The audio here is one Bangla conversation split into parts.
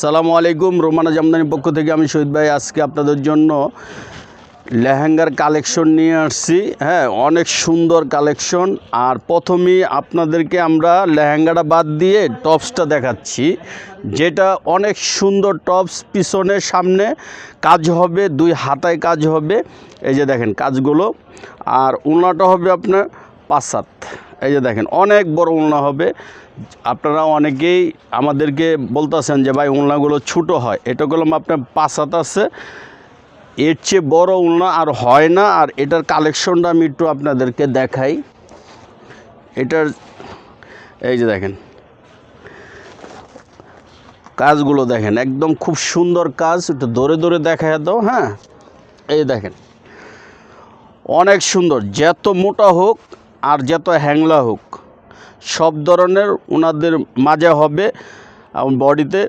সালামু আলাইকুম, রোমানা জামদানির পক্ষ থেকে আমি শহীদ ভাই আজকে আপনাদের জন্য লেহেঙ্গার কালেকশন নিয়ে আসছি। হ্যাঁ অনেক সুন্দর কালেকশন। আর প্রথমেই আপনাদেরকে আমরা লেহেঙ্গাটা বাদ দিয়ে টপসটা দেখাচ্ছি, যেটা অনেক সুন্দর টপস পিছনে সামনে কাজ হবে, দুই হাতায় কাজ হবে। এই যে দেখেন কাজগুলো। আর উলনাটা হবে আপনার পাঁচাত এই যে দেখেন, অনেক বড় উলনা হবে। আপনারা অনেকেই আমাদেরকে বলতেছেন যে, ভাই, উলনাগুলো ছোটো হয়। এটা করলাম আপনার পাঁচাত আছে। এর চেয়ে বড় উলনা আর হয় না। আর এটার কালেকশনটা আমি একটু আপনাদেরকে দেখাই। এটার, এই যে দেখেন। কাজগুলো দেখেন, একদম খুব সুন্দর কাজ। একটু ধরে ধরে দেখা দাও হ্যাঁ? এই দেখেন, অনেক সুন্দর। যত মোটা হোক আর যত হ্যাংলা হোক, সব ধরনের ওনাদের মাঝে হবে বডিতে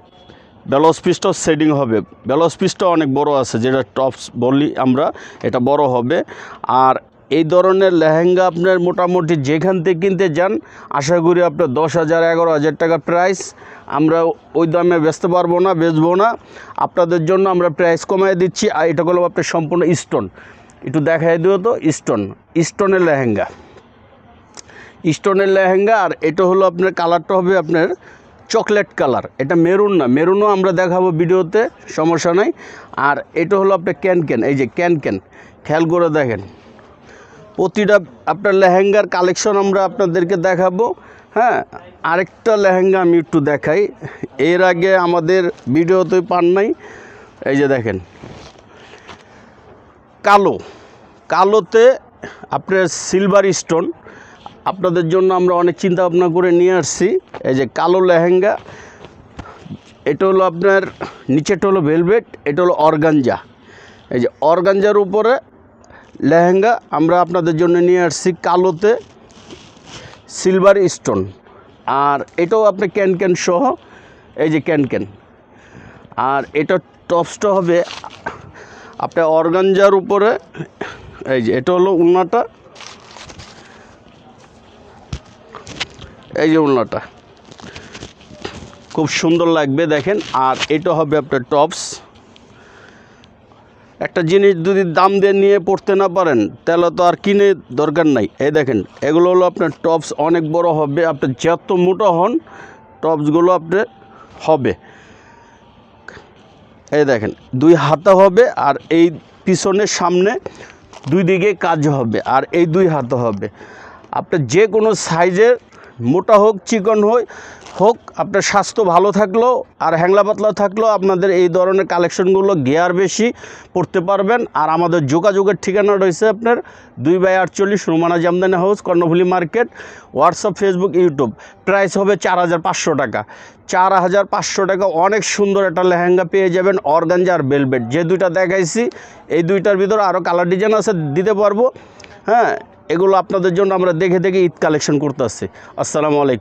ব্যালস পিসটাও সেডিং হবে। ব্যালস পিসটা অনেক বড় আছে, যেটা টপস বলি আমরা, এটা বড় হবে। আর এই ধরনের লেহেঙ্গা আপনার মোটামুটি যেখান থেকে কিনতে যান, আশা করি আপনার দশ হাজার, এগারো হাজার টাকা প্রাইস আমরা ওই দামে বেচতে পারব না, বেচবো না। আপনাদের জন্য আমরা প্রাইস কমাই দিচ্ছি, আর এটা হলো আপনার সম্পূর্ণ স্টোন একটু দেখাই দিও তো স্টোন স্টোনের লেহেঙ্গা। স্টোনের লেহেঙ্গা আর এটা হলো আপনার কালারটা হবে আপনার চকলেট কালার। এটা মেরুন না, মেরুনও আমরা দেখাবো ভিডিওতে, সমস্যা নাই। আর এটা হলো আপনার ক্যান ক্যান, এই যে ক্যান ক্যান, খেয়াল করে দেখেন। প্রতিটা আপনার লেহেঙ্গার কালেকশন আমরা আপনাদেরকে দেখাবো। হ্যাঁ আরেকটা লেহেঙ্গা আমি একটু দেখাই। এর আগে আমাদের ভিডিওতে পান নাই। এই যে দেখেন, কালো। কালোতে আপনার সিলভার স্টোন আপনাদের জন্য আমরা অনেক চিন্তা ভাবনা করে নিয়ে আসছি। এই যে কালো লেহেঙ্গা, এটা হলো আপনার নিচেটা হলো ভেলভেট এটা হলো অর্গানজা এই যে অর্গানজার উপরে লেহেঙ্গা আমরা আপনাদের জন্য নিয়ে আসছি কালোতে সিলভার স্টোন আর এটাও আপনি ক্যান ক্যান সহ, এই যে ক্যান ক্যান। আর এটা টপসটা হবে, আপনার অর্গানজার উপরে, এই যে এটা হলো উন্নাটা। এই যে উন্নাটা খুব সুন্দর লাগবে, দেখেন। আর এটা হবে আপনার টপস। একটা জিনিস যদি দাম দিয়ে নিয়ে পড়তে না পারেন, তাহলে তো আর কিনে দরকার নাই। এই দেখেন, এগুলো হলো আপনার টপস। অনেক বড় হবে আপনার যত মোটা হন, টপসগুলো আপনার হবে। এই দেখেন, দুই হাতা হবে আর এই পিছনের সামনে দুই দিকে কাজ হবে, আর এই দুই হাতে হবে। আপনার যে কোনো সাইজের মোটা হোক, চিকন হোক হোক, আপনার স্বাস্থ্য ভালো থাকলেও আর হ্যাংলা পাতলা থাকলেও আপনাদের এই ধরনের কালেকশনগুলো গিয়ার বেশি পড়তে পারবেন। আর আমাদের যোগাযোগের ঠিকানা রয়েছে আপনার দুই বাই আটচল্লিশ Romana Jamdani house, Karnaphuli market WhatsApp Facebook YouTube price হবে চার হাজার পাঁচশো টাকা। চার হাজার পাঁচশো টাকা অনেক সুন্দর একটা লেহেঙ্গা পেয়ে যাবেন অর্গানজা আর বেলভেট যে দুইটা দেখাইছি, এই দুইটার ভিতরে আরও কালার ডিজাইন আছে, দিতে পারব। হ্যাঁ এগুলো আপনাদের জন্য আমরা দেখে দেখে ঈদ কালেকশন করতে আসছি। আসসালামু আলাইকুম।